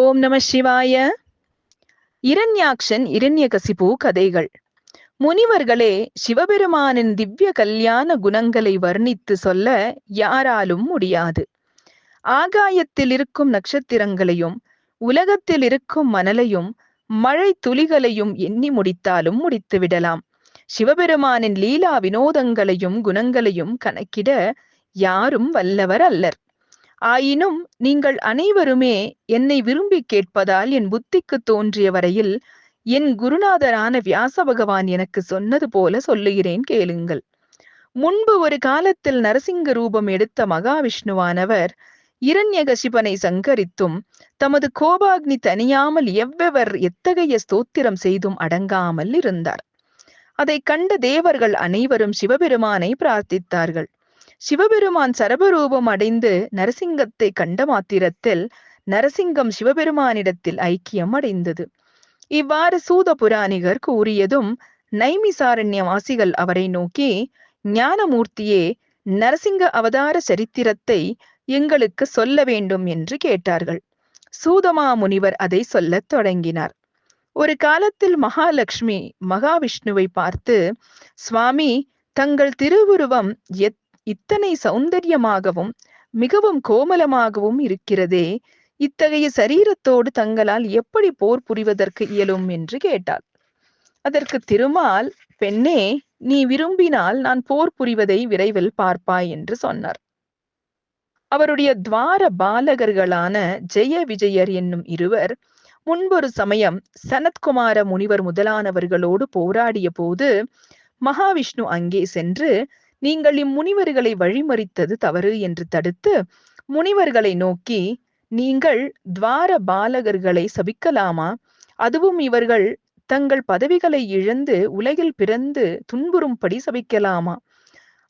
ஓம் நம சிவாய. இரண்யாக்ஷன் இரண்யகசிபு கதைகள். முனிவர்களே சிவபெருமானின் திவ்ய கல்யாண குணங்களை வர்ணித்து சொல்ல யாராலும் முடியாது. ஆகாயத்தில் இருக்கும் நட்சத்திரங்களையும் உலகத்தில் இருக்கும் மணலையும் மழை துளிகளையும் எண்ணி முடித்தாலும் முடித்து விடலாம். சிவபெருமானின் லீலா வினோதங்களையும் குணங்களையும் கணக்கிட யாரும் வல்லவர் அல்லர். ஆயினும் நீங்கள் அனைவருமே என்னை விரும்பி கேட்பதால் என் புத்திக்கு தோன்றிய வரையில் என் குருநாதரான வியாச பகவான் எனக்கு சொன்னது போல சொல்லுகிறேன் கேளுங்கள். முன்பு ஒரு காலத்தில் நரசிங்க ரூபம் எடுத்த மகாவிஷ்ணுவானவர் இரண்யகசிபனை சங்கரித்தும் தமது கோபாக்னி தனியாமல் எவ்வெவர் எத்தகைய ஸ்தோத்திரம் செய்தும் அடங்காமல் இருந்தார். அதை கண்ட தேவர்கள் அனைவரும் சிவபெருமானை பிரார்த்தித்தார்கள். சிவபெருமான் சரபரூபம் அடைந்து நரசிங்கத்தை கண்ட மாத்திரத்தில் நரசிங்கம் சிவபெருமானிடத்தில் ஐக்கியம் அடைந்தது. இவ்வாறு சூத புராணிகர் கூறியதும் நைமிசாரண்ய வாசிகள் அவரை நோக்கி ஞானமூர்த்தியே நரசிங்க அவதார சரித்திரத்தை எங்களுக்கு சொல்ல வேண்டும் என்று கேட்டார்கள். சூதமா முனிவர் அதை சொல்லத் தொடங்கினார். ஒரு காலத்தில் மகாலட்சுமி மகாவிஷ்ணுவை பார்த்து சுவாமி தங்கள் திருவுருவம் எத் இத்தனை சௌந்தரியமாகவும் மிகவும் கோமலமாகவும் இருக்கிறதே இத்தகைய சரீரத்தோடு தங்களால் எப்படி போர் புரிவதற்கு இயலும் என்று கேட்டாள். அதற்கு திருமால் பெண்ணே நீ விரும்பினால் நான் போர் புரிவதை விரைவில் பார்ப்பாய் என்று சொன்னார். அவருடைய துவார பாலகர்களான ஜெய விஜயர் என்னும் இருவர் முன்பொரு சமயம் சனத்குமார முனிவர் முதலானவர்களோடு போராடிய போது மகாவிஷ்ணு அங்கே சென்று நீங்கள் இம்முனிவர்களை வழிமறித்தது தவறு என்று தடுத்து முனிவர்களை நோக்கி நீங்கள் துவார பாலகர்களை சபிக்கலாமா? அதுவும் இவர்கள் தங்கள் பதவிகளை இழந்து உலகில் பிறந்து துன்புறும்படி சபிக்கலாமா?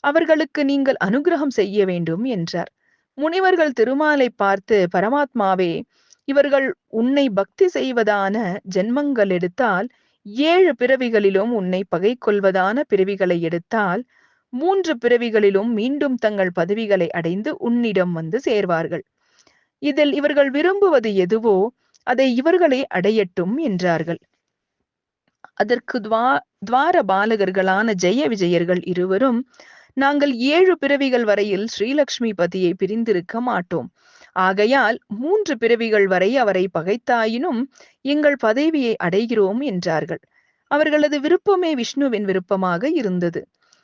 அவர்களுக்கு நீங்கள் அனுகிரகம் செய்ய வேண்டும் என்றார். முனிவர்கள் திருமாலை பார்த்து பரமாத்மாவே இவர்கள் உன்னை பக்தி செய்வதான ஜென்மங்கள் எடுத்தால் ஏழு பிறவிகளிலும் உன்னை பகை கொள்வதான பிறவிகளை எடுத்தால் மூன்று பிறவிகளிலும் மீண்டும் தங்கள் பதவிகளை அடைந்து உன்னிடம் வந்து சேர்வார்கள். இதில் இவர்கள் விரும்புவது எதுவோ அதை இவர்களை அடையட்டும் என்றார்கள். அதற்கு துவா துவார பாலகர்களான ஜெய விஜயர்கள் இருவரும் நாங்கள் ஏழு பிறவிகள் வரையில் ஸ்ரீலக்ஷ்மி பதியை பிரிந்திருக்க மாட்டோம். ஆகையால் மூன்று பிறவிகள் வரை அவரை பகைத்தாயினும் எங்கள் பதவியை அடைகிறோம் என்றார்கள். அவர்களது விருப்பமே விஷ்ணுவின் விருப்பமாக இருந்தது.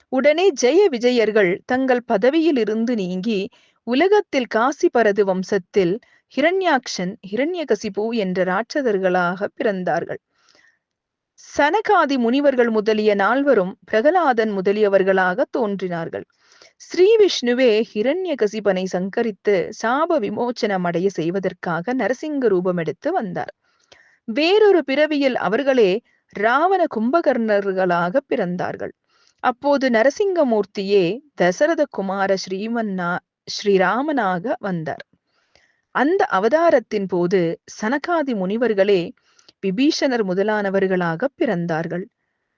உடனே ஜெய விஜயர்கள் தங்கள் பதவியில் இருந்து நீங்கி உலகத்தில் காசி பரது வம்சத்தில் ஹிரண்யாக்ஷன் ஹிரண்யகசிபு என்ற ராட்சதர்களாக பிறந்தார்கள். சனகாதி முனிவர்கள் முதலிய நால்வரும் பிரகலாதன் முதலியவர்களாக தோன்றினார்கள். ஸ்ரீ விஷ்ணுவே ஹிரண்யகசிபனை சங்கரித்து சாப விமோச்சனம் அடைய செய்வதற்காக நரசிங்க ரூபம் எடுத்து வந்தார். வேறொரு பிறவியில் அவர்களே ராவண கும்பகர்ணர்களாக பிறந்தார்கள். அப்போது நரசிங்கமூர்த்தியே தசரத குமார ஸ்ரீமன்னா ஸ்ரீராமனாக வந்தார். அந்த அவதாரத்தின் போது சனகாதி முனிவர்களே விபீஷணர் முதலானவர்களாக பிறந்தார்கள்.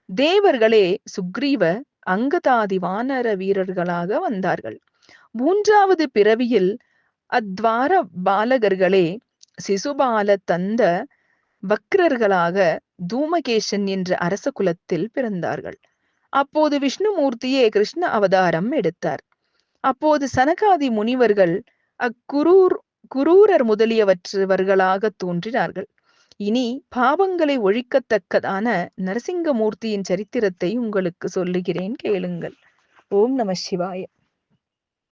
தேவர்களே சுக்ரீவ அங்கதாதி வானர வீரர்களாக வந்தார்கள். மூன்றாவது பிறவியில் அத்வார பாலகர்களே சிசுபால தந்த வக்ரர்களாக தூமகேசன் என்ற அரச குலத்தில் பிறந்தார்கள். அப்போது விஷ்ணுமூர்த்தியே கிருஷ்ண அவதாரம் எடுத்தார். அப்போது சனகாதி முனிவர்கள் அக்குரூர் குரூரர் முதலியவற்றவர்களாக தோன்றினார்கள். இனி பாவங்களை ஒழிக்கத்தக்கதான நரசிங்கமூர்த்தியின் சரித்திரத்தை உங்களுக்கு சொல்லுகிறேன் கேளுங்கள். ஓம் நம சிவாய.